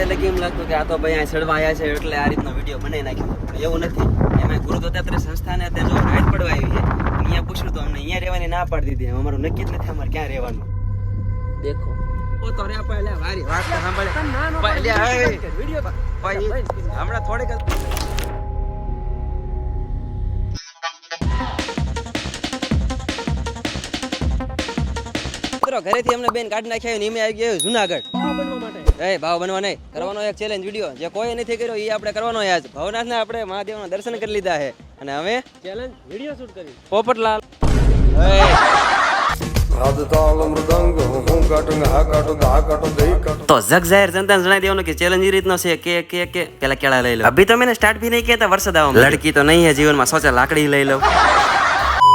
માટે લગી એમ લાગતું કે આ તો ભાઈ અહીંયા ચડવા આવ્યા છે એટલે આ રીતનો વીડિયો બનાવી નાખ્યો પણ એવું નથી. એમાં ગુરુ દત્તાત્રેય સંસ્થાને અત્યારે જો રાત પડવા આવી છે. અહીંયા પૂછ્યું તો અમને અહીંયા રહેવાની ના પાડી દીધી. અમારું નક્કી જ નથી અમારે ક્યાં રહેવાનું. દેખો. ઓ તો રે પહેલા વારી વાત સાંભળે. પહેલા વીડિયો ભાઈ હમણાં થોડીક ઘરેથી અમને બેન કાઢી નાખ્યા ને એમે આવી ગયો જુનાગઢ. એ ભાવ બનવા નહીં. કરવાનો એક ચેલેન્જ વીડિયો જે કોઈ નથી કર્યો એ આપણે કરવાનો આજ. ભવનાથને આપણે મહાદેવના દર્શન કરી લીધા છે. અને હવે ચેલેન્જ વીડિયો શૂટ કરી. પોપટલાલ. તો જગજાહેર જનતા જણાવી દેવાનું કે ચેલેન્જ એ રીતનો છે કે કે કે પેલા કેળા લઈ લો. અભી તો મેં સ્ટાર્ટ ભી નહીં કહેતા વરસાદ આવવા લડકી તો નહીં હે જીવનમાં સોચા લાકડી લઈ લઉં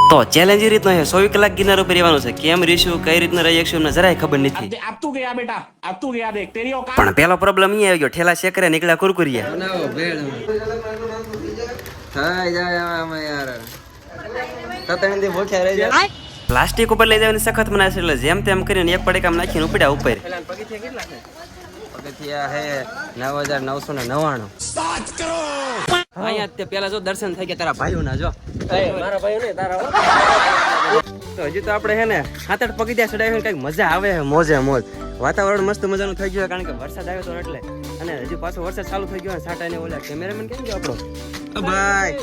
તો ચેલેન્જ એ રીતનો ચોવીસ કલાક ગિરનાર ઉપર છે. કેમ રહીશું કઈ રીતના રહી શકશું અમને જરાય ખબર નથી. આપતું ગયા બેટા આપતું ગયા દેખ. તેરી પણ પેલો પ્રોબ્લેમ એ આવ્યો ગયો. ઠેલા શેકરે નીકળ્યા કુરકુરિયા. હા જાય આમાં યાર. તો ભૂખ્યા રહી જાય. પ્લાસ્ટિક ઉપર લઈ જવાની સખત મના છે. એટલે જેમ તેમ કરીને એક પડે કામ નાખીને ઉપડ્યા ઉપર. પગથિયા હે નવ હજાર નવસો ને નવ્વાણું. અહીંયા તે પેલા જો દર્શન થઈ ગયા તારા ભાઈઓના જો. મારા ભાઈઓ ને તારા તો હજી તો આપણે હે ને સાત આઠ પગથિયા ચડાવી કંઈક મજા આવે છે મોજે મોજ. વાતાવરણ મસ્ત મજાનું થઈ ગયું છે કારણ કે વરસાદ આવ્યો તો એટલે. અને હજી પાછો વરસાદ ચાલુ થઈ ગયો સાટા ને ઓલા કેમેરામેન કેમ ગયો આપણો? ભાઈ.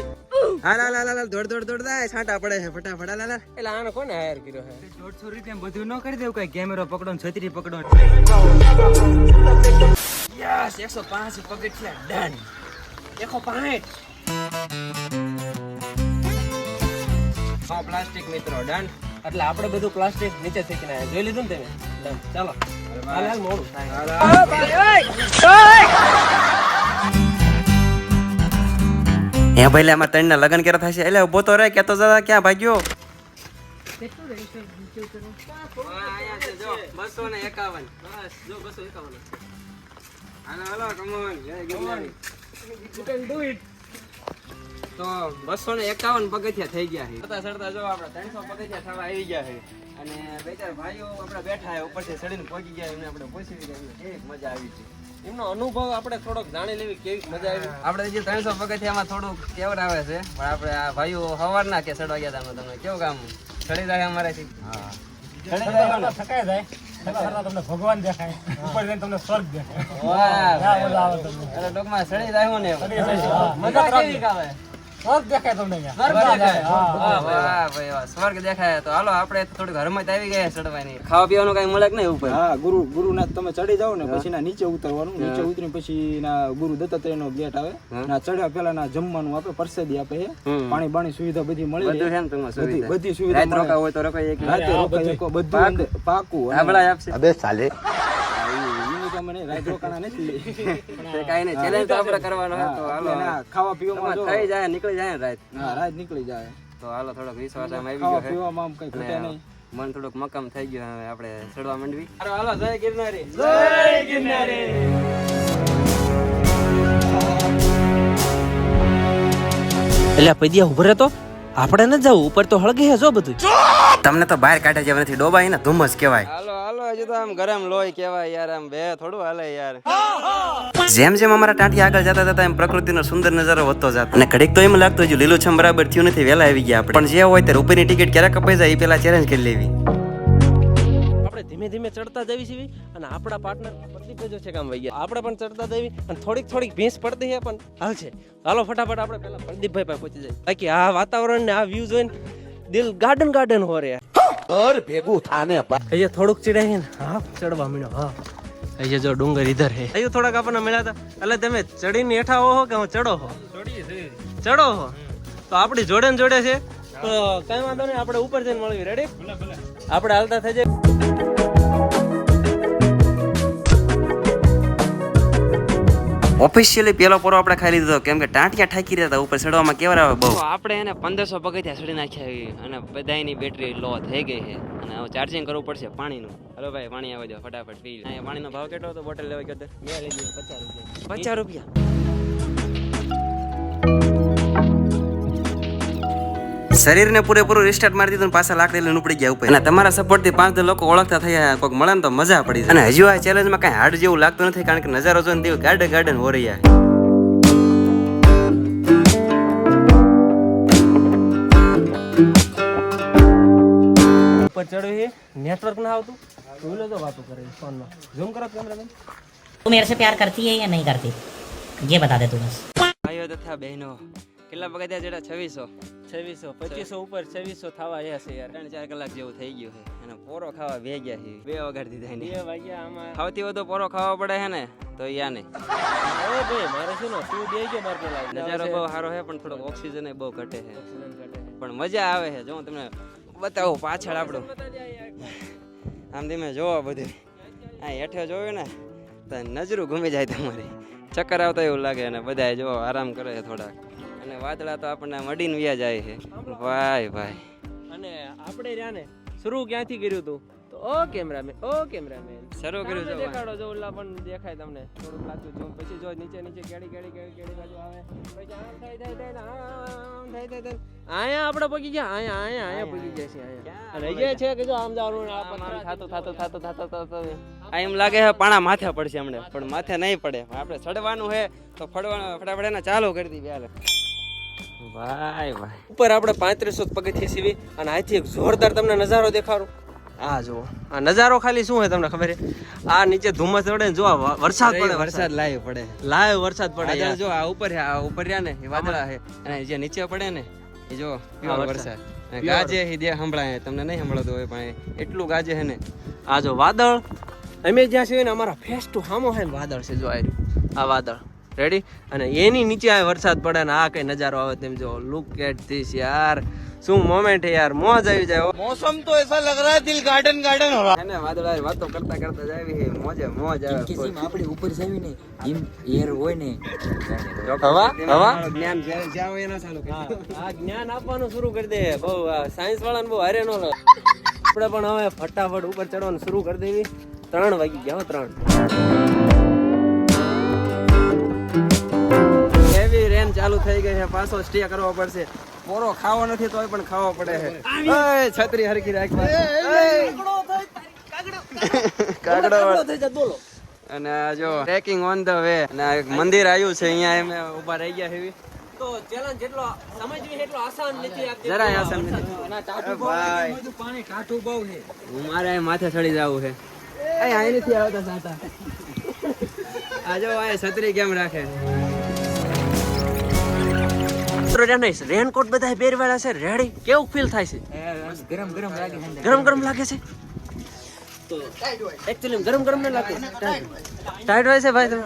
હાલ હાલ હાલ હાલ દોડ દોડ દોડ દાય છાંટા પડે છે ફટાફટ. હાલ હાલ હાલ. એટલે આનો કોને હાયર કર્યો છે દોઢસો રૂપિયા બધું ન કરી દેવું કઈ કેમેરો પકડો ને છત્રી પકડો યસ એકસો પાંચ પગથિયા ડન એકસો પાંચ હા. પ્લાસ્ટિક મિત્રો ડન એટલે આપણે બધું પ્લાસ્ટિક નીચે ફેંકીને આવ્યા. જોઈ લીધું ને તમે? ચાલો. હાલ હાલ મોડું. થાય ભાઈ આમાં ત્રણ લગ્ન કર્યા ક્યારે થશે. એટલે ઊભો તો રે કેતો જતા ક્યાં ભાગ્યો? બસો ને એકાવન. બસ જો બસો એકાવન. હાલો હાલો કમોન તો બસો ને એકાવન પગથિયા થઈ ગયા છે. ચડતા ચડતા જો આપણે ત્રણસો પગથિયા થવા આવી ગયા છે. અને બે ચાર ભાઈઓ આપણે બેઠા છે, ઉપરથી ચડીને પહોંચી ગયા એમને આપણે પૂછી લીધા મજા આવી છે. એમનો અનુભવ આપણે થોડોક જાણી લેવી કેવી મજા આવી. આપણે જે ત્રણસો પગથિયામાં થોડુંક કેવર આવે છે, પણ આપણે આ ભાઈઓ સવારના કે ચડવા ગયા હતા તમે કેવું કામ ચડી જાય અમારાથી? થકાય જાય થકાય છતાં તમને ભગવાન દેખાય ઉપર જઈને તમને સ્વર્ગ દેખાય. વાહ મજા આવે તમને. એટલે ટૂંકમાં જાય ને મજા કેવી આવે સ્વર્ગ દેખાય તમને સ્વર્ગ દેખાય. હા. વાહ વાહ ભાઈ વાહ. સ્વર્ગ દેખાય તો હાલો આપણે થોડીક હરમત આવી ગયા ચડવાની. ખાવા પીવાનું કઈ મળે નહીં ઉપર? હા ગુરુ ગુરુનાથ તમે ચડી જાવ ને પછી ના નીચે ઉતરવાનું નીચે ઉતરી પછી ના ગુરુ દત્તાત્રેય નો ગેટ આવે. ના ચડ્યા પેલા ના જમવાનું આપે પરસેદી આપે. પાણી બાણી સુવિધા બધી મળી બધું સુવિધા. બધી સુવિધા રાત હોય તો રોકાઈ એક રાતે રોકાઈ બધું. પાકું. આપશે. અને રાત રોકાણા નથી. તે કાંઈ નહીં. ચેલેન્જ તો આપણે કરવાનો હે તો હાલો. ખાવા પીવામાં જો થઈ જાય નીકળી જાય રાત હા રાત નીકળી જાય. તો હાલો થોડોક વિશ્વાસ આમ આવી ગયો છે. પીવામાં આમ કઈ ઘટે નહીં. મન થોડુંક મક્કમ થઈ ગયું હવે આપણે ચડવા માંડવી. હાલો જય ગિરનારી. એટલે પૈદિયા ઊભો તો આપણે ન જવું ઉપર તો હળગે હે જો બધું તમને તો બહાર કાઢે જેવા નથી. ડોબાઈ ને ધુમ્મસ કહેવાય. હજી તો આમ ગરમ લોહી કહેવાય યાર આમ બે થોડું હાલે યાર. જેમ જેમ અમારા ટાંટી આગળ જતા હતા એમ પ્રકૃતિનો સુંદર નજારો વધતો જતો. અને ઘડીક તો એમ લાગતું હજુ લીલુંછમ બરાબર થયું નથી વહેલા આવી ગયા આપણે. પણ જે હોય ત્યારે ઉપરની ટિકિટ ક્યારે કપાઈ જાય એ પેલા ચેલેન્જ કરી લેવી. આપણે ધીમે ધીમે ચડતા જવી છીએ અને આપણા પાર્ટનર પ્રદીપ પેજો છે કામ વૈયા. ગયા આપણે પણ ચડતા જવી અને થોડીક થોડીક ભેંસ પડતી છે પણ હાલ છે. હાલો ફટાફટ આપણે પેલા પ્રદીપભાઈ પાસે પહોંચી જાય બાકી આ વાતાવરણ ને આ વ્યૂ જોઈને દિલ ગાર્ડન ગાર્ડન હો રે ઘર ભેગું થાને અહીંયા થોડુંક ચીડાઈ ને. હા ચડવા મળ્યો હા. અહીંયા જો ડુંગર ઇધર હે. અહીંયા થોડાક આપણને મળ્યા હતા. એટલે તમે ચડીને હેઠા હો કે હું ચડો હો? ચડો હો? તો આપણી જોડે ને જોડે છે. તો કઈ વાંધો નહીં આપણે ઉપર જઈને મળવી રેડી આપણે હાલતા થઈ જાય. ઓફિશિયલી પેલો પોરો આપણે ખાઈ લીધો કેમ કે ટાંટિયા ઠાકી રહ્યા હતા ઉપર ચડવામાં કેવા આવે બહુ? આપણે એને પંદરસો પગથિયા ચડી નાખ્યા અને બધાની બેટરી લો થઈ ગઈ છે. અને હવે ચાર્જિંગ કરવું પડશે પાણીનું. હલો ભાઈ પાણી આવે દો ફટાફટ પી પાણીનો ભાવ કેટલો હતો? બોટલ લેવા ગયો તો? મેં લીધી પચાસ રૂપિયા. પચાસ રૂપિયા? શરીરને પૂરેપૂરું રિસ્ટાર્ટ મારી દીધું ને પાછા લાકડી લઈને ઉપડી ગયા ઉપર અને તમારા સપોર્ટ થી પાંચ દસ લોકો ઓળખતા થયા કોઈક મળે ને તો મજા પડી જાય અને હજુ આ ચેલેન્જમાં કઈ હાર્ડ જેવું લાગતું નથી કારણ કે નજારો જોઈને દેવ ગાર્ડન ગાર્ડન હો રહ્યા ઉપર ચડવી નેટવર્ક ના આવતું ભૂલે તો વાતો કરે ફોનમાં ઝૂમ કરો કેમેરા तू मेरे से प्यार करती है या नहीं करती ये बता दे तू बस ભાઈઓ તથા બહેનો કેટલા પગથિયા જેડા છવ્વીસો. છવ્વીસો. પચીસો ઉપર છવ્વીસો થવા આવ્યા છે યાર. ત્રણ ચાર કલાક જેવું થઈ ગયું છે. અને પોરો ખાવા બે ગયા છે. બે વગાડ દીધા એને. બે વાગ્યા આમાં. સૌથી વધુ પોરો ખાવા પડે છે ને તો યા નહીં અરે ભાઈ મારે શું તું બે ગયો મારે પેલા. નજારો બહુ સારો છે પણ થોડોક ઓક્સિજન બહુ ઘટે છે. પણ મજા આવે છે. જો હું તમને બતાવું પાછળ આપણું. આમ ધીમે જોવો બધું. આ હેઠે જોયું ને તો નજરું ઘૂમી જાય તમારી. ચક્કર આવતા એવું લાગે અને બધા જો આરામ કરે છે થોડાક. અને વાદળા તો આપણને મડીને વ્યા જાય છે. ભાઈ ભાઈ. અને આપણે રહ્યા ને શરૂ ક્યાંથી કર્યું તું? તો ઓ કેમેરામેન ઓ કેમેરામેન. શરૂ કર્યું છે દેખાડો જો ઓલા પણ દેખાય તમને. થોડું લાગતું જો પછી જો નીચે નીચે કેડી કેડી કેડી કેડી બાજુ આવે. પછી આમ થાય થાય થાય આમ થાય આયા આપણે પગી ગયા આયા આયા આયા પગી ગયા છે આયા અને અહીંયા છે કે જો આમ જવાનું આ પથ્થર થાતો થાતો થાતો થાતો થાતું એમ લાગે છે પાણા માથે પડશે હમણે પણ માથે નહીં પડે. આપણે ચડવાનું છે તો ફડવાનું ફટાફટ ચાલુ કરી દીધી હાલે. ભાઈ ભાઈ ઉપર આપણે પાંત્રીસો પગથિયા સીવી અને આથી એક જોરદાર તમને નજારો દેખાડો. આ જુઓ. આ નજારો ખાલી શું હોય તમને ખબર છે? આ નીચે ધુમ્મસ પડે ને જો આ વરસાદ પડે વરસાદ લાવી પડે. લાઈવ વરસાદ પડે જો આ ઉપર આ ઉપર રહ્યા ને એ વાદળા છે. અને જે નીચે પડે ને એ જો વરસાદ. ગાજે એ દે સંભળાય તમને નહીં સંભળાતું હોય પણ એટલું ગાજે છે ને. આ જો વાદળ. અમે જ્યાં છીએ ને અમારા ફેસ ટુ હે ને વાદળ છે જો આ વાદળ. રેડી અને એની નીચે આ વરસાદ પડે ને આ કઈ નજારો આવે તેમ જો. લુક એટ ધીસ યાર. શું મોમેન્ટ હે યાર? મોજ આવી જાય મોસમ તો એસા લગ રહા દિલ ગાર્ડન ગાર્ડન હો રહા વાદળા વાતો કરતા કરતા જાવી હે. મોજે મોજ આવે full. આપણી ઉપર જાવી ને. એમ એર હોય ને. હવા? હવા? જ્ઞાન જ્યાં જ્યાં એના ચાલુ આ જ્ઞાન આપવાનું શરૂ કરી દે. બહુ સાયન્સ વાળાને બહુ હારે નો લે આપણે પણ હવે ફટાફટ ઉપર ચડવાનું શરૂ કરી દેવી. ત્રણ વાગી ગયા ત્રણ. ચાલુ થઈ ગઈ છે. પાછો સ્ટે કરવો પડશે. પોરો ખાવો નથી તોય પણ ખાવો પડે છે. છત્રી હરકી રાખવા. અને જો ટ્રેકિંગ ઓન ધ વે અને મંદિર આવ્યું છે અહીંયા એમ ઊભા રહી ગયા હેવી. તો ચેલેન્જ જેટલો સમજવી એટલો આસાન નથી જરાય આસન નથી. ભાઈ. પાણી કાઠું બહુ છે. મારે માથે ચડી જવું છે. અહીં નથી આવતા સાતા. આ છત્રી કેમ રાખે? રેનકોટ બધા પહેરવાના છે. રેડી કેવું ફીલ થાય છે? ગરમ ગરમ લાગે ગરમ ગરમ લાગે છે? એકચ્યુઅલી ગરમ ગરમ ન લાગે. ટાઈટ હોય. છે ભાઈ તમે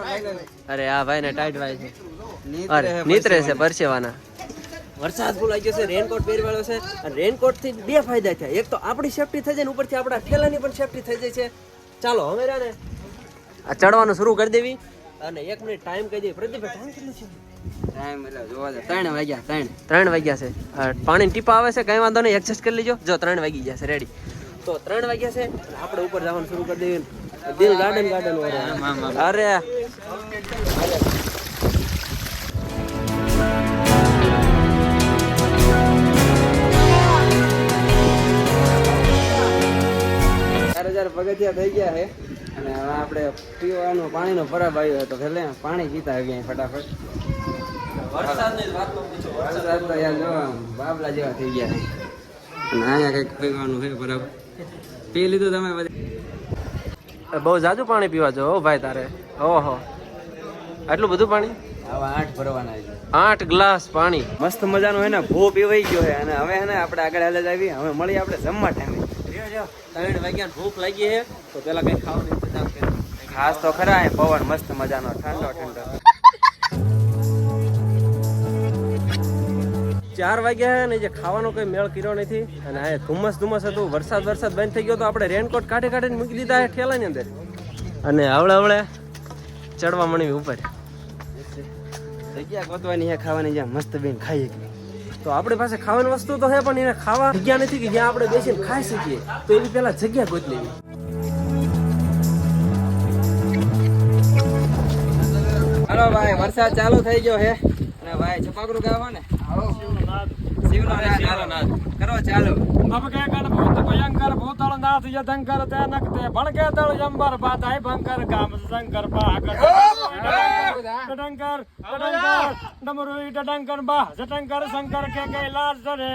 અરે આ ભાઈ ને ટાઈટ હોય છે. અરે નીતરે છે પરસેવાના. વરસાદ ફૂલ ગયો છે રેનકોટ પહેરવાળો છે. અને રેનકોટથી બે ફાયદા થયા. એક તો આપણી સેફટી થઈ જાય ને ઉપરથી આપણા ઠેલાની પણ સેફટી થઈ જાય છે. ચાલો હવે રહ્યા ને આ ચડવાનું શરૂ કરી દેવી. અને એક મિનિટ ટાઈમ કહી દઈએ. પ્રદીપભાઈ ટાઈમ કેટલું છે? ત્રણ વાગ્યા ત્રણ. વાગ્યા છે. પાણી ટીપા આવે છે કઈ વાંધો નહીં એડજસ્ટ કરી લેજો. જો ત્રણ વાગી ગયા છે રેડી તો ત્રણ વાગ્યા છે આપણે ઉપર જવાનું શરૂ કરી દઈએ. દિલ ગાર્ડન ગાર્ડન અરે. ચાર હજાર પગથિયા થઈ ગયા છે. અને આપણે પીવાનું પાણીનો ફરાબ આવ્યો હતો. એટલે પાણી પીતા અહીં ફટાફટ. વરસાદ તો યાર જો બાબલા જેવા થઈ ગયા અને અહીંયા કંઈક પીવાનું છે બરાબર. પી લીધું તમે બધું? બહુ જાજુ પાણી પીવા જો હો ભાઈ તારે. ઓહો. આટલું બધું પાણી? આવા આઠ ભરવાના છે. આઠ ગ્લાસ પાણી. મસ્ત મજાનું હે ને ભો પીવાઈ ગયો છે. અને હવે હે ને આપણે આગળ હાલે જ આવી હવે મળીએ આપણે જમવા ટાઈમે ત્રણ વાગ્યા ભૂખ લાગી છે. તો પેલા કઈ ખાવાનું ખાસ તો ખરા પવન મસ્ત મજાનો ઠંડો ઠંડો. ચાર વાગ્યા છે ને જે ખાવાનો કોઈ મેળ કર્યો નથી અને આ ધુમ્મસ ધુમ્મસ હતું. વરસાદ વરસાદ બંધ થઈ ગયો તો આપણે રેનકોટ કાઢી કાઢીને મૂકી દીધા છે ઠેલાની અંદર. અને હવળે હવળે ચડવા મળી ઉપર. જગ્યા ગોતવાની હે ખાવાની, જ્યાં મસ્ત બેન ખાઈએ કે તો આપણી પાસે ખાવાની વસ્તુ તો છે પણ એને ખાવા જગ્યા નથી કે જ્યાં આપણે બેસીને ખાઈ શકીએ. તો એની પહેલા જગ્યા ગોત લેવી. હાલો ભાઈ, વરસાદ ચાલુ થઈ ગયો હે. અને ભાઈ છપાકરું ગાવા ને શિવનો નાદ કરો ચાલો નભકે ગણભૂત ભયંકર ભૂતળ નાથ યધંકર તે નકતે ભણકે દળ જંબર બાધાય ભંકર કામ શંકર પાગર ડડંકર ડડંકર ડમરુઈ ડડંકર બા જટંકર શંકર કે કૈલાસ ધરે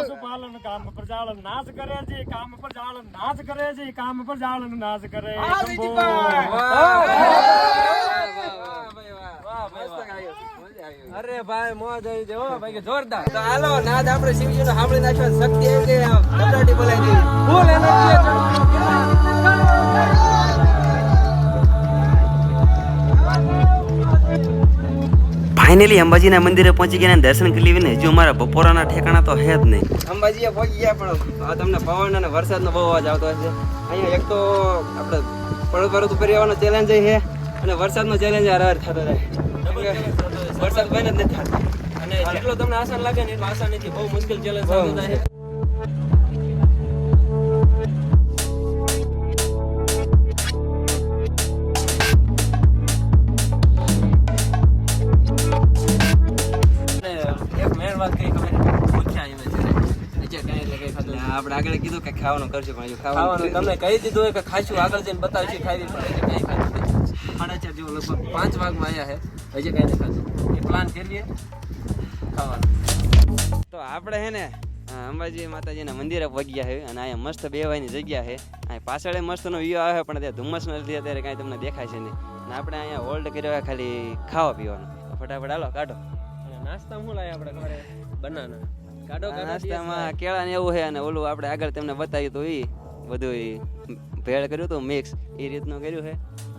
પશુપાલન કામ પ્રજાલન નાશ કરે છે કામ પ્રજાલન નાશ કરે છે કામ પ્રજાલન નાશ કરે અરે ભાઈ મોજ આવી જવો ભાઈ જોરદાર. તો હાલો નાદ આપણે શિવજીનો સાંભળી નાખ્યો શક્તિ આવી ગઈ આમ કબડાટી બોલાવી દેવી ફૂલ એનર્જી ફાઇનલી અંબાજીના મંદિરે પહોંચી ગયા દર્શન કરી લીધે હજુ અમારા બપોરાના ઠેકાણા તો હે જ નહીં. અંબાજીએ પહોંચી ગયા પણ આ તમને પવન અને વરસાદનો બહુ અવાજ આવતો હશે. અહીંયા એક તો આપણે પળો પળો ઉપર રહેવાનો ચેલેન્જ છે અને વરસાદનો ચેલેન્જ હર હર થતો રહે. વરસાદ બને જ નથી થતો. અને જેટલો તમને આસાન લાગે ને એટલો આસાન નથી. બહુ મુશ્કેલ ચેલેન્જ થાય. છે આપણે આગળ કીધું કે ખાવાનું કરશું પણ ખાવાનું તમને કહી દીધું હોય કે ખાઈશું આગળ જઈને બતાવીશું ખાઈ પણ પાંચ વાગમાં આવ્યા છે. હજી કઈ નથી. ખાધું એ પ્લાન કરીએ ખાવાનું. તો આપણે હે ને અંબાજી માતાજીના મંદિરે પગ્યા છે અને અહીંયા મસ્ત બેવાની જગ્યા છે અહીં પાછળ મસ્તનો વ્યૂ આવે પણ ત્યાં ધુમ્મસ નથી અત્યારે કાંઈ તમને દેખાય છે નહીં. અને આપણે અહીંયા હોલ્ડ કર્યો હોય ખાલી ખાવા પીવાનું. ફટાફટ હાલો કાઢો. અને નાસ્તા શું લાયા આપણે ઘરે? બનાના. કાઢો નાસ્તામાં કેળા ને એવું છે અને ઓલું આપણે આગળ તમને બતાવ્યું તો એ બધું ભેળ કર્યું હતું મિક્સ એ રીતનું કર્યું છે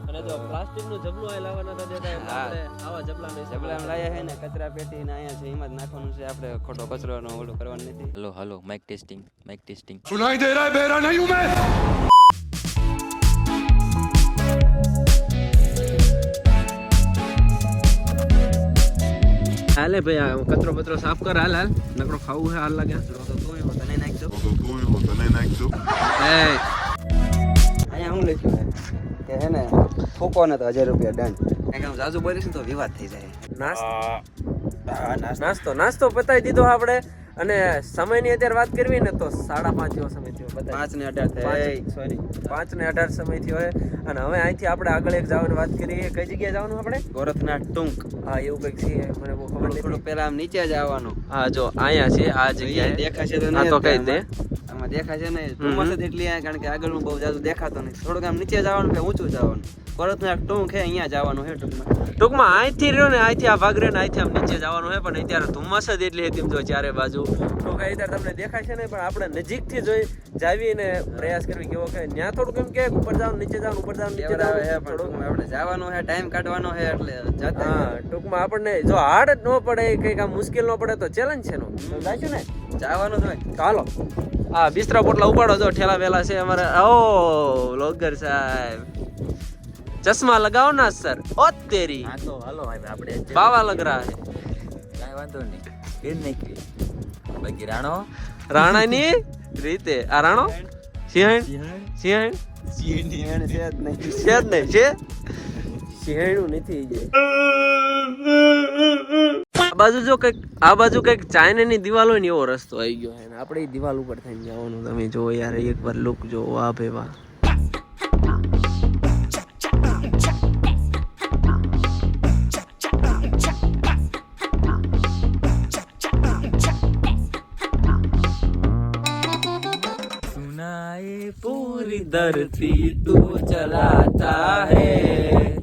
અને જો પ્લાસ્ટિકનું જબલું અહીં લાવવાના હતા જે આપણે આવા જબલામાં જબલામાં લાયા છે ને કચરા પેટી ને અહીંયા છે એમાં જ નાખવાનું છે આપણે ખોટો કચરો નો ઓલું કરવાનું નથી. Hello hello mic testing mic testing સુનાઈ દે રહા બેરા નહીં હું મેં હાલે ભાઈ આ કચરો બચરો સાફ કર હાલ હાલ નકરો ખાવું હે હાલ લાગે તો તું એવો તને નાખજો તો તું એવો નાખજો એ અહીંયા હું લઈ કે હે ને ફૂકો ને તો હજાર રૂપિયા દંડ કારણ કે હું જાજુ બોલીશ ને તો વિવાદ થઈ જાય. નાસ્તો? નાસ્તો. પતાવી દીધો આપણે. અને સમયની અત્યારે વાત કરવી ને તો સાડા પાંચ જેવો સમય થયો પાંચ ને અઢાર થાય સોરી પાંચ ને અઢાર સમય થયો હોય અને હવે અહીંથી આપણે આગળ એક જવાની વાત કરીએ. કઈ જગ્યાએ જવાનું આપણે? ગોરખનાથ ટૂંક. હા એવું કંઈક છે. મને બહુ ખબર થોડું નથી. પેલા આમ નીચે જ આવવાનું. હા જો અહીંયા છે આ જગ્યાએ. દેખાશે તો કઈ દે. આમાં. દેખાય છે ને ધુમ્મસ જ એટલી કારણ કે આગળનું બહુ જાજુ દેખાતો નથી થોડુંક આમ નીચે જવાનું કે ઊંચું જવાનું? ગોરખનાથ ટૂંક છે અહીંયા જવાનું છે ટૂંકમાં. ટૂંકમાં અહીંથી રહ્યો ને અહીંથી આ ભાગ રહ્યો ને અહીંથી આમ નીચે જવાનું છે પણ અત્યારે ધુમ્મસ જ એટલી હતી જો ચારે બાજુ. તો કઈ અત્યારે તમને દેખાય છે ને પણ આપણે નજીકથી જોઈ જાવીને પ્રયાસ કરવી કેવો કે ત્યાં થોડુંક એમ કે ઉપર જાવ નીચે જાવ ઉપર જાવ નીચે કેવડાવે છે જાવ પણ આપણે જવાનું છે ટાઈમ કાઢવાનો છે એટલે જતા ટૂંકમાં આપણને જો હાર્ડ ન પડે કંઈક આમ મુશ્કેલ ન પડે તો ચેલેન્જ છે નો જાશું ને? જવાનું જ તો હાલો. બિસ્તરા પોટલા ઉપાડો જો ઠેલા વેલા છે અમારે. ઓ લોગર સાહેબ. ચશ્મા લગાવો ના સર. ઓ તેરી. હા તો હાલો ભાઈ આપણે બાવા લગ રહા હે કાઈ વાંધો નહીં. ફિર નીકળી. બાકી રાણો? રાણાની રીતે. આ રાણો? સિંહણ? સિંહણ? સિંહણ? સિંહણ. છે જ નહીં. છે જ નહીં છે? સિંહણું નથી બાજુ જો કઈક આ બાજુ કઈક ચાઇનાની દિવાલ હોય ને એવો રસ્તો આવી ગયો છે ને આપણે ઈ દિવાલ ઉપર થઈને જવાનું તમે જો યાર એકવાર લુક જો વાહ ભાઈ વાહ सुनाए पूरी धरती तू चलाता है मेरी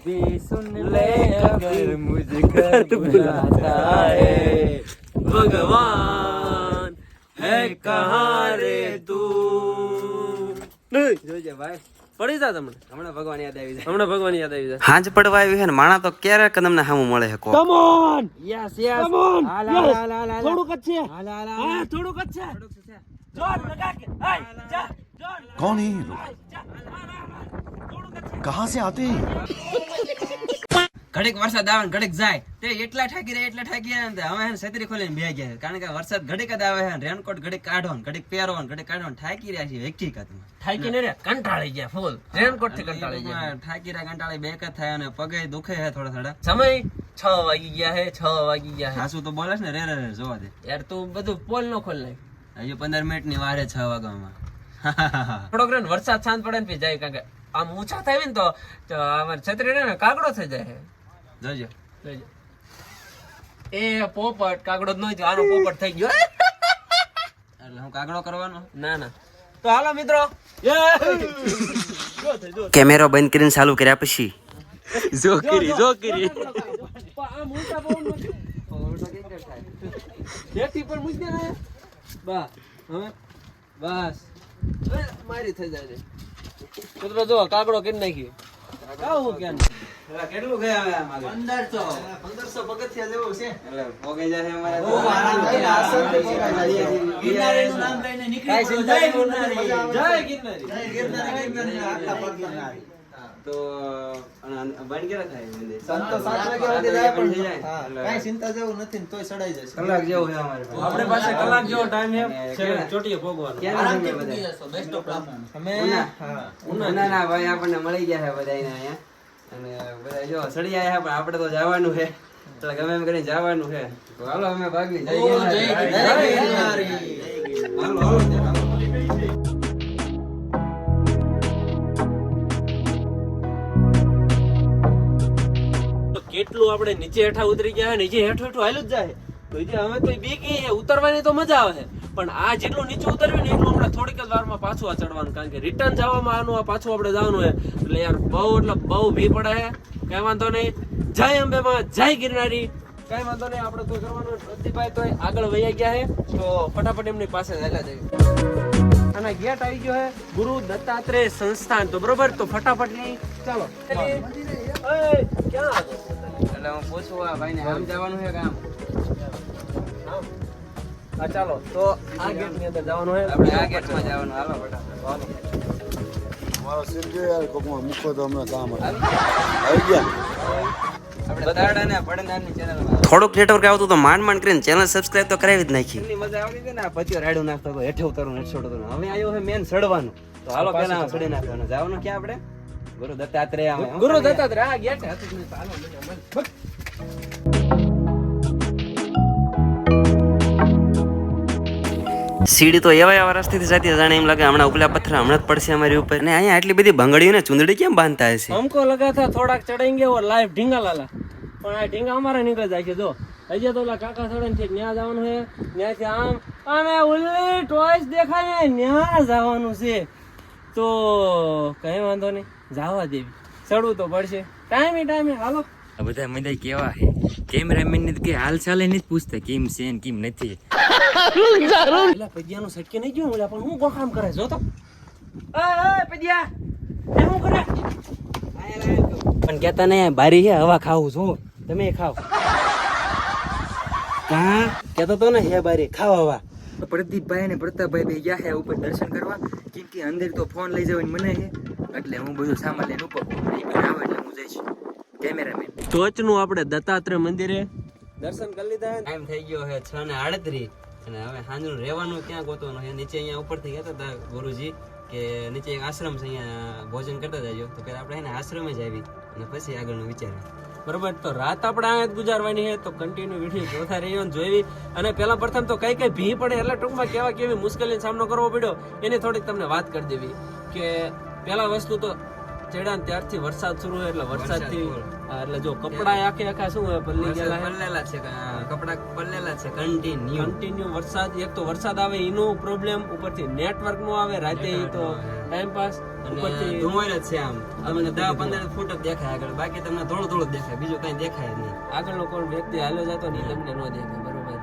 भी सुन ले अगर मुझे घर बुलाता है ભગવાન હે કહા રે તું જોજે ભાઈ પડી જા તમને હમણાં ભગવાન યાદ આવી જાય હમણાં ભગવાન યાદ આવી જાય હાંજ પડવા આવ્યું છે ને માણા તો ક્યારેક તમને સામું મળે છે કોક come on yes yes come on હાલ હાલ હાલ હાલ હાલ થોડુંક જ છે હાલ હાલ હા હાલ થોડુંક જ છે જોર લગા કે હાય જા જોર कौन है ये लोग कहाँ से आते हैं ઘડીક વરસાદ આવે ને ઘડીક જાય તે એટલા ઠાકી રહ્યા એટલા ઠાકી રહ્યા ને તે હવે હે ને છત્રી ખોલીને બે ગયા છે. કારણ કે વરસાદ ઘડીક જ આવે છે ને રેનકોટ ઘડીક કાઢો ને ઘડીક પહેરો ને ઘડીક કાઢો ને ઠાકી રહ્યા છે હકીકતમાં થાકી ને રે કંટાળી ગયા ફૂલ રેનકોટ થી કંટાળી ગયા ઠાકી રહ્યા કંટાળી બે જ થાય અને પગે દુખે છે થોડા થોડા સમય છ વાગી ગયા હે છ વાગી ગયા હે સાસુ તો બોલે છે ને રે રે રે જોવા દે યાર તું બધું પોલ નો ખોલ નાખ હજુ પંદર મિનિટ ની વારે છ વાગવામાં થોડોક રે ને વરસાદ શાંત પડે ને પછી જાય કારણ કે આમ ઊંચા થાય ને તો અમારે છત્રી રે ને કાગડો થઈ જાય. જોજો. જોજો. એ પોપટ કાગડો જ નહોતો આનો પોપટ થઈ ગયો. એટલે હું કાગડો કરવાનો? ના ના. તો હાલો મિત્રો. કેમેરો બંધ કરીને ચાલુ કર્યા પછી. જો કરી જો કરી. જેથી પણ મૂકી દે ને. બસ હવે. બસ. મારી થઈ જાય છે. જો કાગડો કરી નાખ્યો. કાવું કેમ કેટલું ગયા હવે આમાં? પંદરસો. પંદરસો પગથિયા જેવું છે. એટલે પોગે જાય અમારે તો. ગિરનારીનું નામ લઈને નીકળી પડો. જય ગિરનારી. જય ગિરનારી. તો બંધ ક્યારે થાય મંદિર? સંતો સાત વાગે સુધી જાય પણ જાય. એટલે ચિંતા જેવું નથી તોય ચડાઈ જશે કલાક જેવું છે અમારે આપણે પાસે કલાક જેવો ટાઈમ છે. અને છેલ્લે ચોટીએ ભોગવાનો. ક્યારે જમે બધા? અમે ઉના. ઉના. ના ભાઈ આપણને મળી ગયા છે બધા અહીંયા. અને બધા જો સડી આયા છે પણ આપણે તો જવાનું છે. એટલે ગમે એમ કરીને જવાનું છે. તો હાલો અમે ભાગી. જઈએ હાલો હાલો. કેટલું આપણે નીચે હેઠા ઉતરી ગયા નીચે હેઠું હેઠું હાલું જ જાય. તો જે હવે તો બી એ ઉતરવાની તો મજા આવે. પણ આ જેટલું નીચે ઉતરવી ને એટલું આપણે થોડીક જ વારમાં પાછું આ ચડવાનું. કારણ કે રિટર્ન જવામાં આનું આ પાછું આપણે જવાનું છે. એટલે યાર બહુ એટલે બહુ ભી પડે છે કઈ વાંધો નહીં. જય અંબેમાં જય ગિરનારી. કઈ વાંધો નહીં આપણે તો કરવાનું પ્રતિભાઈ તો આગળ વહી ગયા છે. તો ફટાફટ એમની પાસે ચાલ્યા જઈએ. અને ગેટ આવી ગયો હે ગુરુ દત્તાત્રેય સંસ્થાન. તો બરોબર? તો ફટાફટની ચાલો. એ, ક્યાં? એટલે હું પૂછું આ ભાઈને આમ જવાનું છે કે આમ? હા ચાલો તો આ ગેટની અંદર જવાનું હોય આપણે આ ગેટમાં જવાનું હાલો મારો યાર કોકમાં મૂકો તો અમને કામ આવી ગયા. થોડુંક નેટવર્ક આવતું તો માંડ માંડ કરીને ચેનલ સબસ્ક્રાઇબ તો કરાવી જ નાખી. મજા આવતી હતી ને આ પતિયો રાડું નાખતો હતો હેઠે ઉતરવું હેઠે ઉતરવું હવે આવ્યો છે મેન સડવાનું. તો હાલો પેલા સડી નાખવાનું. જવાનું ક્યાં આપણે? ગુરુ દત્તાત્રેય ગુરુ દત્તાત્રેય આ ગયા છે સીડી તો એવા એવા રસ્તેથી જતી જાણે એમ લાગે હમણાં ઉપલા પથ્થર હમણાં જ પડશે અમારી ઉપર. ને અહીંયા આટલી બધી ભંગડીઓ ને ચુંદડી કેમ બાંધતા હશે? અમકો લગા થોડાક ચડાઈ ગયા લાઈફ ઢીંગા લાલા. પણ આ ઢીંગા અમારા નીકળી જાય છે જો. હજી તો ઓલા કાકા સડનથી ન્યા જવાનું છે ન્યાથી આમ. અને ઉલ્લી ટોયસ દેખાય ન્યા જવાનું છે. તો કઈ વાંધો નહીં. જવા દેવી ચડવું તો પડશે. ટાઈમે ટાઈમે હાલો. આ બધા મને કેવા હે? કેમેરામેન ને કે હાલ ચાલે નથી પૂછતા કેમ છે ને કેમ નથી. પેલા નું સટકે નહીં ગયું ઓલા પણ હું કોણ કામ કરે? જો તો. એ એ પૈયા એ હું કરે? પણ કેતા નહીં બારી હે હવા ખાવું છો. તમે ખાવ કા કેતો તો ને હે બારી ખાવ હવા. પ્રદીપભાઈ અને પ્રતાપભાઈ બે ગયા હે ઉપર દર્શન કરવા. કેમ કે અંદર તો ફોન લઈ જવાની મને છે એટલે હું બધું સામાન લઈને ઉપર આવે એટલે હું જઈશ. કેમેરામેન. ટોચનું આપણે દત્તાત્રેય મંદિરે દર્શન કરી લીધા ટાઈમ થઈ ગયો છે છ ને આડત્રીસ. અને હવે સાંજનું રહેવાનું ક્યાં ગોતવાનું છે નીચે અહીંયા ઉપરથી કહેતા હતા ગુરુજી કે નીચે એક આશ્રમ છે અહીંયા ભોજન કરતા જાજો. તો પેલા આપણે એને આશ્રમે જ આવી અને પછી આગળનું વિચાર્યું બરોબર? તો રાત આપણે અહીંયા જ ગુજારવાની છે તો કન્ટિન્યુ વીડિયો જોતા રહીયો ને જોઈ. અને પહેલાં પ્રથમ તો કઈ કઈ ભી પડે એટલે ટૂંકમાં કેવા કેવી મુશ્કેલીનો સામનો કરવો પડ્યો એની થોડીક તમને વાત કરી દેવી કે પહેલાં વસ્તુ તો ચડ્યા ત્યારથી વરસાદ શરૂ એટલે વરસાદથી એટલે જો કપડા આખે આખા શું હોય પલ્લી ગયેલા પલ્લેલા છે કપડા પલ્લેલા છે કન્ટિન્યુ કન્ટિન્યુ વરસાદ એક તો વરસાદ આવે એનો પ્રોબ્લેમ ઉપરથી નેટવર્ક નો આવે રાતે એ તો ટાઈમ પાસ ઉપરથી ધુમાડ જ છે આમ. તમને દસ પંદર ફૂટ જ દેખાય આગળ. બાકી તમને થોડું થોડું દેખાય. બીજું કઈ દેખાય નહીં. આગળનો કોઈ વ્યક્તિ હાલો જતો ને તમને ન દેખાય. બરોબર.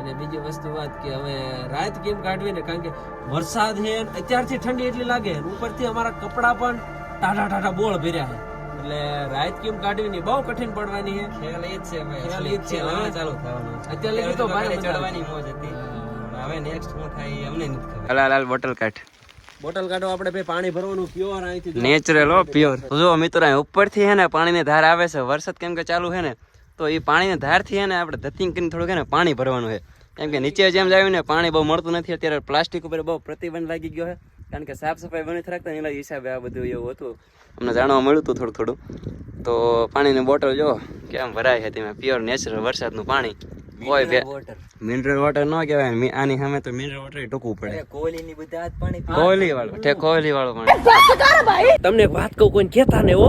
અને બીજી વસ્તુ વાત કે હવે રાત કેમ કાઢવી ને? કારણ કે વરસાદ છે અત્યારથી ઠંડી એટલી લાગે ઉપરથી અમારા કપડા પણ ટાટા ટાટા બોળ ભર્યા છે. એટલે રાત કેમ કાઢવી ની બહુ કઠિન પડવાની છે. એ જ છે ભાઈ. એ જ છે, હવે હવે. ચાલુ થવાનું. અત્યારે તો ભારે ચડવાની મોજ હતી. હવે નેક્સ્ટ શું થાય અમને નથી ખબર. લાલ લાલ બોટલ કાઢ. બોટલ કાઢો, આપણે ભાઈ પાણી ભરવાનું પ્યોર અહીંથી નેચરલ હો પ્યોર જો મિત્રો, અહીં ઉપરથી હે ને પાણીની ધાર આવે છે. વરસાદ કેમ કે ચાલુ છે ને, તો એ પાણીની ધારથી હે ને આપણે ધતિંગ કરીને થોડુંક હે ને પાણી ભરવાનું છે કેમ કે નીચે જેમ જાય ને પાણી બહુ મળતું નથી, અત્યારે પ્લાસ્ટિક ઉપર બહુ પ્રતિબંધ લાગી ગયો છે કારણ કે સાફ સફાઈ બની રાખતા એના હિસાબે આ બધું એવું હતું. અમને જાણવા મળ્યું હતું થોડું થોડું તો પાણીની બોટલ જો કેમ ભરાય છે તેમાં. પ્યોર નેચરલ વરસાદનું પાણી. કોઈ મિનરલ વોટર ન કહેવાય. આની સામે તો મિનરલ વોટર ટૂંકવું પડે. કોહલીની બધા હાથ પાણી કોહલી વાળું ઠે કોહલી વાળું પાણી તમને વાત કહું કોઈ કેતા ને હો.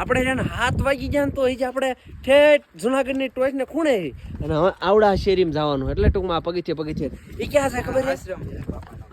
આપણે છે હાથ વાગી ગયા ને તો એ જ આપણે ઠેઠ જુનાગઢની ટોચ ને ખૂણે. અને હવે આવડા શેરીમાં જવાનું એટલે ટૂંકમાં આ પગથિયે પગથિયે. એ ક્યાં છે ખબર છે?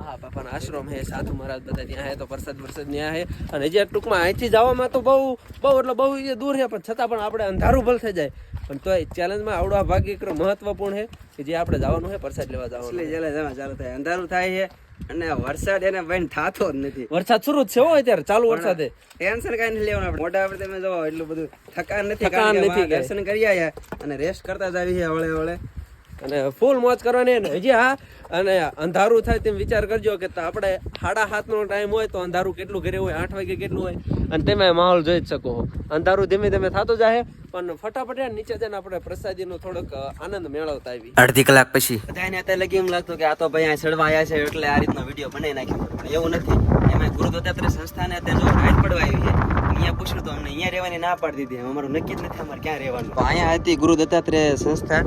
હા બાપાના આશ્રમ હે સાધુ મહારાજ બધા ત્યાં હે તો વરસાદ વરસાદ ત્યાં હે. અને જે ટૂંકમાં અહીંથી જવામાં તો બહુ બહુ એટલે બહુ દૂર છે પણ છતાં પણ આપણે અંધારું ભલ થઈ જાય. પણ તો એ ચેલેન્જમાં આવડા ભાગ એક મહત્વપૂર્ણ છે કે જે આપણે જવાનું છે પ્રસાદ લેવા જવાનું એટલે જલે જવા ચાલુ થાય. અંધારું થાય છે અને વરસાદ એને બેન થતો જ નથી. વરસાદ શરૂ જ છે હો અત્યારે ચાલુ વરસાદ. ટેન્શન કાંઈ નથી લેવાનું આપણે. મોટા આપણે તમે જો એટલું બધું થકાન નથી થકાન નથી દર્શન કરી આવ્યા અને રેસ્ટ કરતા જ આવી છે હવળે હવળે. અને ફૂલ મોજ કરવાની અને હજી હા અને અંધારું થાય તેમ વિચાર કરજો કે તો આપણે સાડા હાથનો ટાઈમ હોય તો અંધારું કેટલું ઘરે હોય આઠ વાગે કેટલું હોય અને તમે માહોલ જોઈ જ શકો અંધારું ધીમે ધીમે થતું જાય પણ ફટાફટ નીચે જઈને આપણે પ્રસાદીનો થોડોક આનંદ મેળવતા આવી અડધી કલાક પછી. બધાને અત્યારે લગી એમ લાગતું કે આ તો ભાઈ અહીંયા ચડવા આવ્યા છે એટલે આ રીતનો વીડિયો બનાવી નાખ્યો. પણ એવું નથી. એમાં ગુરુદત્તાત્રેય સંસ્થાને અત્યારે જો રાત પડવા આવી છે. અહીંયા પૂછ્યું તો અમને અહીંયા રહેવાની ના પાડી દીધી. અમારું નક્કી જ નથી અમારે ક્યાં રહેવાનું. તો અહીંયા હતી ગુરુ દત્તાત્રેય સંસ્થા.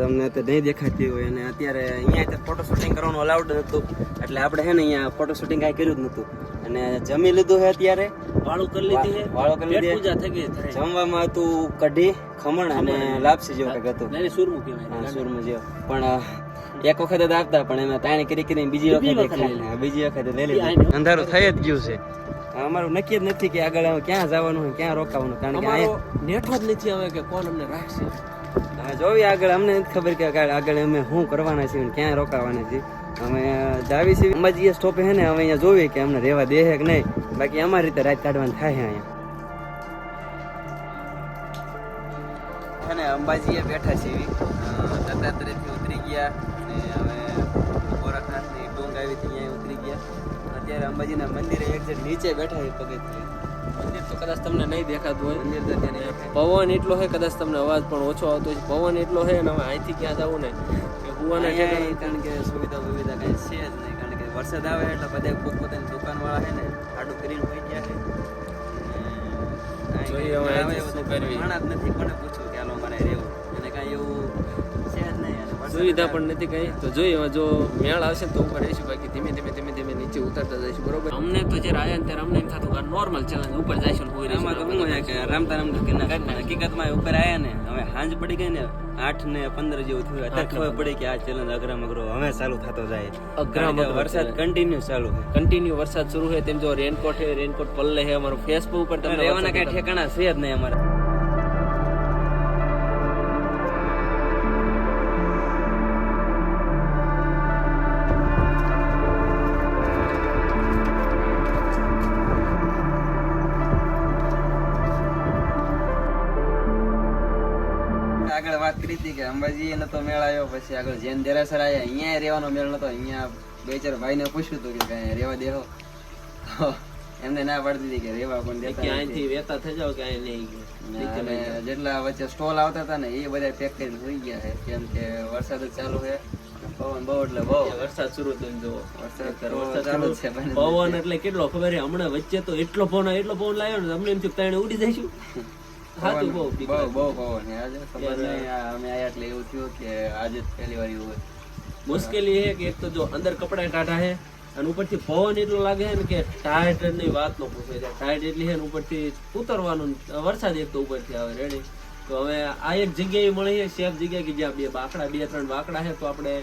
તમને તો નહીં દેખાતી હોય. અને અત્યારે અહીંયા ફોટો શૂટિંગ કરવાનું અલાઉડ નહોતું. એટલે આપણે છે ને અહીંયા ફોટો શૂટિંગ કાંઈ કર્યું જ નહોતું. અને જમી લીધું છે અત્યારે. વાળું કરી લીધી વાળો કરી લીધી પૂજા થઈ ગઈ જમવામાં હતું કઢી ખમણ અને લાપસી જેવું કંઈક હતું. સૂરમું કહેવાય. સુરમું જેવો. પણ એક વખત જ આપતા પણ એમાં તાણી કરી કરી બીજી વખત બીજી વખત લઈ લીધી. અંધારું થઈ જ ગયું છે. અમારું નક્કી જ નથી કે આગળ હવે ક્યાં જવાનું હોય ક્યાં રોકાવાનું કારણ કે અહીંયા નેઠો જ નથી હવે કે કોણ અમને રાખશે. હવે જોઈએ આગળ અમને નથી ખબર કે આગળ અમે શું કરવાના છીએ ક્યાં રોકાવાના છીએ. અમે જાવી છીએ. અંબાજી સ્ટોપે છે ને હવે અહીંયા જોઈએ કે અમને રહેવા દે છે કે નહીં. બાકી અમારી રીતે રાત કાઢવાની થાય છે અહીંયા. અને અંબાજીએ બેઠા છીએ. દત્તાત્રેયથી ઉતરી ગયા. અત્યારે અંબાજીના મંદિરે એક્ઝેક્ટ નીચે બેઠા છે પગથિયે મંદિર તો કદાચ તમને નહીં દેખાતું હોય. મંદિર તો ત્યાં પવન એટલો છે કદાચ તમને અવાજ પણ ઓછો આવતો હોય પવન એટલો છે અને હવે અહીંથી ક્યાં જવું ને? કે અહીંયા કારણ કે સુવિધા સુવિધા કઈ છે જ નહીં. કારણ કે વરસાદ આવે એટલે બધા પોતપોતાની દુકાનવાળા છે ને આડું કરીને હોય ગયા છે. જોઈએ હવે શું કરવી. માણસ નથી કોને પૂછ્યું સુવિધા પણ નથી કઈ. તો જોઈએ જો મેળ આવશે તો ઉપર રહીશું. બાકી ધીમે ધીમે ધીમે ધીમે નીચે ઉતરતા જઈશું બરોબર? અમને તો જ્યારે આયા ત્યારે અમને એમ થતું કે નોર્મલ ચેલેન્જ ઉપર જઈશું હોય આમાં તો શું છે કે રમતા રમતા કે હકીકતમાં ઉપર આયા ને હવે હાંજ પડી ગઈ ને આઠ ને પંદર જેવું થયું. અત્યારે ખબર પડી કે આ ચેલેન્જ અઘરામ અઘરો હવે ચાલુ થતો જાય. અઘરામ વરસાદ. કન્ટિન્યુ ચાલુ છે. કન્ટિન્યુ વરસાદ શરૂ છે તેમ જો રેનકોટ છે રેનકોટ પલ્લે હે અમારો ફેસબુક ઉપર તમને રહેવાના કઈ ઠેકાણા છે જ નહીં અમારે. હતી કે અંબાજી નતો મેળ આવ્યો પછી આગળ જૈન દેરાસર આવ્યા અહીંયા રહેવાનો મેળ નતો. અહીંયા બે ચાર ભાઈને પૂછ્યું હતું કે કઈ રહેવા દેહો તો એમને ના પાડી દીધી કે રહેવા પણ દેતા ક્યાંયથી વેતા થઈ જાવ કે અહીં નહીં? જેટલા વચ્ચે સ્ટોલ આવતા હતા ને એ બધા પેક કરીને હોઈ ગયા છે. કેમ કે વરસાદ જ ચાલુ છે. પવન બહુ એટલે બહુ. વરસાદ શરૂ થયો જો વરસાદ ચાલુ છે. પવન એટલે કેટલો ખબર છે? હમણાં વચ્ચે તો એટલો પવન એટલો પવન લાવ્યો ને અમને એમ થયું ઉડી જઈશું. હાચું બહુ બહુ બહુ પવન છે. આજે ખબર નહીં આ અમે આયા એટલે એવું થયું કે આજે પહેલી વાર એવું મુશ્કેલી એ કે એક તો જો અંદર કપડા ટાટા હે અને ઉપરથી પવન એટલો લાગે છે ને કે ટાઈટની વાત નો પૂછે છે ટાઈટ એટલી છે ને ઉપરથી ઉતરવાનું વરસાદ એક તો ઉપરથી આવે રેડી તો હવે આ એક જગ્યાએ મળી છે સેફ જગ્યા કે જ્યાં બે બાકડા બે ત્રણ બાકડા છે તો આપણે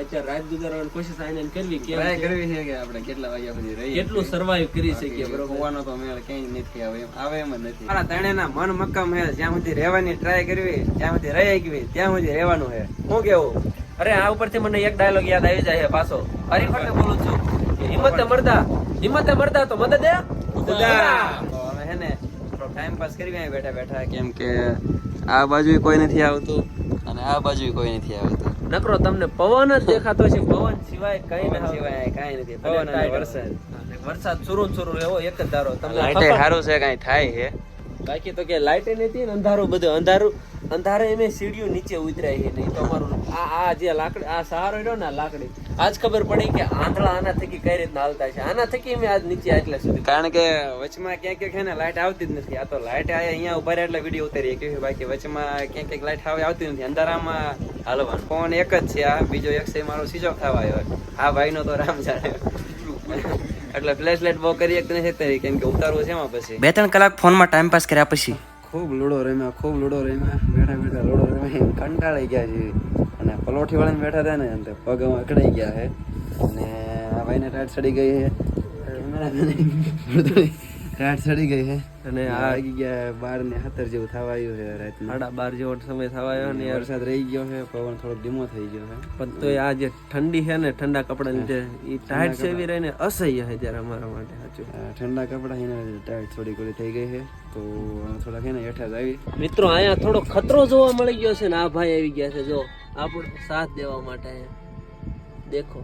અત્યારે રાત ગુજારવાની કોશિશ આઈને કરવી કે ટ્રાય કરવી છે કે આપણે કેટલા વાગ્યા સુધી રહીએ કેટલું સર્વાઈવ કરી શકીએ બરોબર? હોવાનો તો મેળ ક્યાંય નથી આવે એમ આવે એમ જ નથી. મારા ત્રણેયના મન મક્કમ હે જ્યાં સુધી રહેવાની ટ્રાય કરવી જ્યાં સુધી રહી શકવી ત્યાં સુધી રહેવાનું હે હું કેવું? અરે આ ઉપરથી મને એક ડાયલોગ યાદ આવી જાય છે પાછો. ફરી ફરતે બોલું છું હિંમતે મરદા હિંમતે મરદા તો મદદ હે? ખુદા. તો અમે હે ને ટાઈમ પાસ કરી બેઠા બેઠા કેમ કે આ બાજુ કોઈ નથી આવતું અને આ બાજુ કોઈ નથી આવતું. નકરો તમને પવન જ દેખાતો છે. પવન સિવાય કઈ ના સિવાય કઈ નથી. પવન અને વરસાદ. વરસાદ સુરુ ને સુરુ એવો એક જ ધારો. તમને લાઈટ સારું છે કઈ થાય છે. બાકી તો કે લાઈટ નથી ને અંધારું બધું અંધારું. અંધારે એમે સીડીઓ નીચે ઉતરાય છે નહીં તો અમારું આ આ જે લાકડી આ સહારો રહ્યો ને લાકડી. આજ ખબર પડી કે આંધળા આના થકી કઈ રીતના હાલતા છે? આના થકી મેં આજ નીચે આટલા સુધી કારણ કે વચમાં ક્યાંક ક્યાંક છે ને લાઇટ આવતી જ નથી. આ તો લાઇટ અહીંયા ઊભા રહ્યા એટલે વીડિયો ઉતારીએ. કે બાકી? વચમાં ક્યાંક ક્યાંક લાઇટ આવે આવતી નથી. અંધારામાં હાલવાનું. ફોન એક જ છે આ. બીજો એક છે મારો સ્વિચ ઓફ થવા આવ્યો. આ ભાઈનો તો રામ જાણે. એટલે ફ્લેશ લાઇટ બહુ કરી એક નથી અત્યારે. કેમ કે ઉતારવું છે એમાં પછી. બે ત્રણ કલાક ફોનમાં ટાઈમ પાસ કર્યા પછી. ખૂબ લૂડો રમ્યા ખૂબ લૂડો રમ્યા. બેઠા બેઠા લૂડો રમ્યા. કંટાળી ગયા છે. પલોઠી વાળાને બેઠા હતા ને તો પગ અકડાઈ ગયા છે. અને આ ભાઈને ટાટ સડી ગઈ છે. રાત સડી ગઈ છે. અને આ વાગી ગયા બાર ને સત્તર જેવું થવાયું છે રાત સાડા બાર જેવો સમય થવા આવ્યો ને વરસાદ રહી ગયો છે પવન થોડોક ધીમો થઈ ગયો છે. પણ તો આ જે ઠંડી છે ને ઠંડા કપડા લીધે એ ટાઈટ સેવી રહીને અસહ્ય છે જ્યારે અમારા માટે સાચું. આ ઠંડા કપડા એને ટાઈટ થોડી થોડી થઈ ગઈ છે. તો થોડાક એને હેઠા જ આવી. મિત્રો અહીંયા થોડો ખતરો જોવા મળી ગયો છે ને આ ભાઈ આવી ગયા છે. જો આપણો સાથ દેવા માટે દેખો.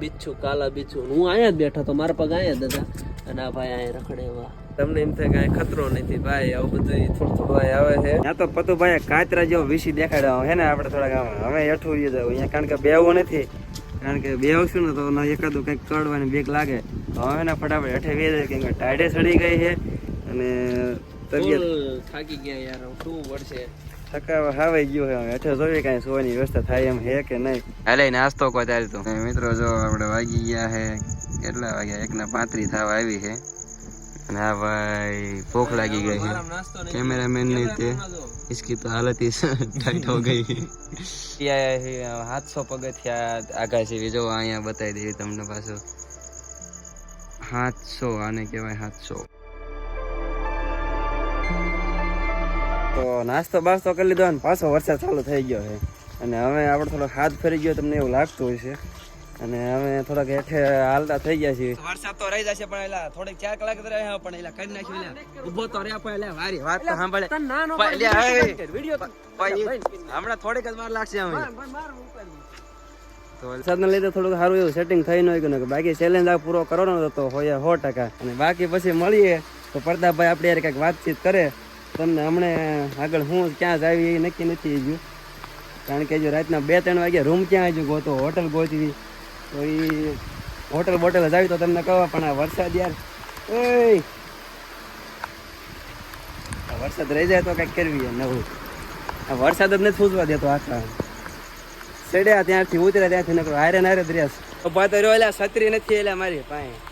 બિચ્છુ કાલા બિચ્છુ. હું અહીંયા જ બેઠો તો મારા પગ અહીંયા જ હતા. અને આ ભાઈ અહીંયા રખડે એવા. તમને એમ થાય કાંઈ ખતરો નથી ભાઈ આવું બધું થોડું થોડું આવે છે. ત્યાં તો પતુભાઈ કાતરા જેવો વિસી દેખાડ્યો. હે ને આપણે થોડાક આમ હવે હેઠું રહી જાવ અહીંયા કારણ કે બેવું નથી. કારણ કે બેવશું ને તો ના એકાદું કંઈક કરવાની બેગ લાગે. હવે ને ફટાફટ હેઠે વે જાય. કેમ કે ટાઈડે સડી ગઈ છે. અને તબિયત થાકી ગયા યાર શું પડશે થકાવ ગયો હવે હેઠે જોઈએ કાંઈ સુવાની વ્યવસ્થા થાય એમ હે કે નહીં. હાલે નાસ્તો કોઈ ત્યારે તો. મિત્રો જો આપણે વાગી ગયા હે કેટલા વાગ્યા? એકના પાંત્રી થવા આવી છે. અને હા ભાઈ ભૂખ લાગી ગઈ છે. કેમેરામેનની તે ઇસકી તો હાલત ઈ ટાઈટ હો ગઈ. સાતસો પગથિયા આગાસી બીજો અહીંયા બતાવી દેવી તમને પાછું. સાતસો આને કેવાય સાતસો તો નાસ્તો બાસ્તો કરી લીધો અને પાછો વરસાદ ચાલુ થઈ ગયો છે. અને હવે આપણે થોડો હાથ ફરી ગયો તમને એવું લાગતું હોય છે અને હવે થોડાક હેઠે હાલતા થઈ ગયા છીએ. વરસાદ તો રહી જશે પણ એલા થોડીક ચાર કલાક તો રહ્યા પણ એલા કરી નાખ્યું એલા ઊભો તો રહ્યા પણ એલા વારી વાત તો સાંભળે. હમણાં થોડીક જ વાર લાગશે હવે તો વરસાદને લીધે થોડુંક સારું એવું સેટિંગ થઈ ન ગયું કે બાકી ચેલેન્જ આ પૂરો કરવાનો હતો હોય સો ટકા. અને બાકી પછી મળીએ તો પ્રતાપભાઈ આપણે યાર કંઈક વાતચીત કરે. તમને હમણે આગળ હું ક્યાં જ આવી એ નક્કી નથી ગયું કારણ કે જો રાતના બે ત્રણ વાગ્યા રૂમ ક્યાં આવી ગયો તો હોટલ ગોતવી. તો એ હોટલ બોટલ જ આવી તો તમને કહો, પણ આ વરસાદ યાર, ઓય. વરસાદ રહી જાય તો કંઈક કરવી નવું. આ વરસાદ જ નથી સૂચવા દેતો આખા. ચડ્યા ત્યાંથી, ઉતર્યા ત્યાંથી નકરો, હારે નારે દ્રેસ તો રહ્યો એટલે છત્રી નથી એટલે મારી પાસે.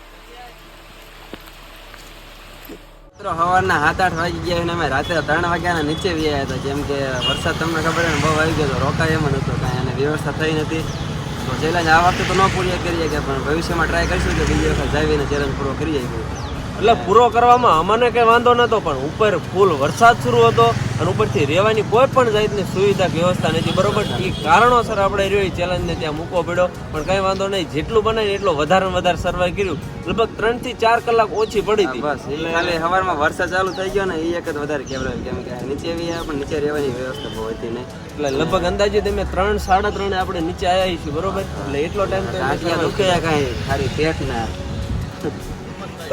મિત્રો, સવારના સાત આઠ વાગી ગયા અને અમે રાત્રે ત્રણ વાગ્યાના નીચે વ્યાયા હતા. કેમ કે વરસાદ તમને ખબર ને, બહુ આવી ગયો હતો રોકાય એમ નહોતો કાંઈ અને વ્યવસ્થા થઈ નથી. તો ચેલેન્જ આ વખતે તો ન પૂરી કરીએ કે પણ ભવિષ્યમાં ટ્રાય કરીશું કે બીજી વખત જાવીને ચેલેન્જ પૂરો કરી જાય એટલે પૂરો કરવામાં અમને કંઈ વાંધો નહોતો પણ ઉપર ફૂલ વરસાદ શરૂ હતો અને ઉપરથી રહેવાની કોઈ પણ જાતની સુવિધા વ્યવસ્થા નથી બરોબર? એ કારણોસર આપણે રહ્યો એ ને ત્યાં મૂકવો પડ્યો. પણ કંઈ વાંધો નહીં જેટલું બને એટલો વધારે વધારે સર્વે કર્યું. લગભગ ત્રણથી ચાર કલાક ઓછી પડી હતી. બસ. એટલે ખાલી સવારમાં વરસાદ ચાલુ થઈ ગયો ને એ એક જ વધારે કેવડાવે કેમ કે નીચે આવી પણ નીચે રહેવાની વ્યવસ્થા બહુ હતી નહીં. એટલે લગભગ અંદાજે તમે ત્રણ સાડા ત્રણે આપણે નીચે આવ્યા છીએ બરોબર? એટલે એટલો ટાઈમ તો એમ કાંઈ ખાલી પેટ ના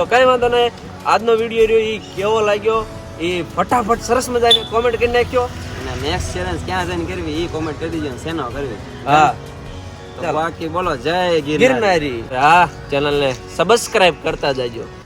તો કઈ વાંધો નહીં. આજનો વીડિયો રહ્યો એ કેવો લાગ્યો? એ ફટાફટ સરસ મજાની કોમેન્ટ કરી નાખ્યો. અને નેક્સ્ટ ચેલેન્જ ક્યાં જઈને કરવી? એ કોમેન્ટ કરી દીજો શેનો કરવી? હા. બાકી બોલો જય ગિરનારી. હા ચેનલને સબસ્ક્રાઇબ કરતા જાજો.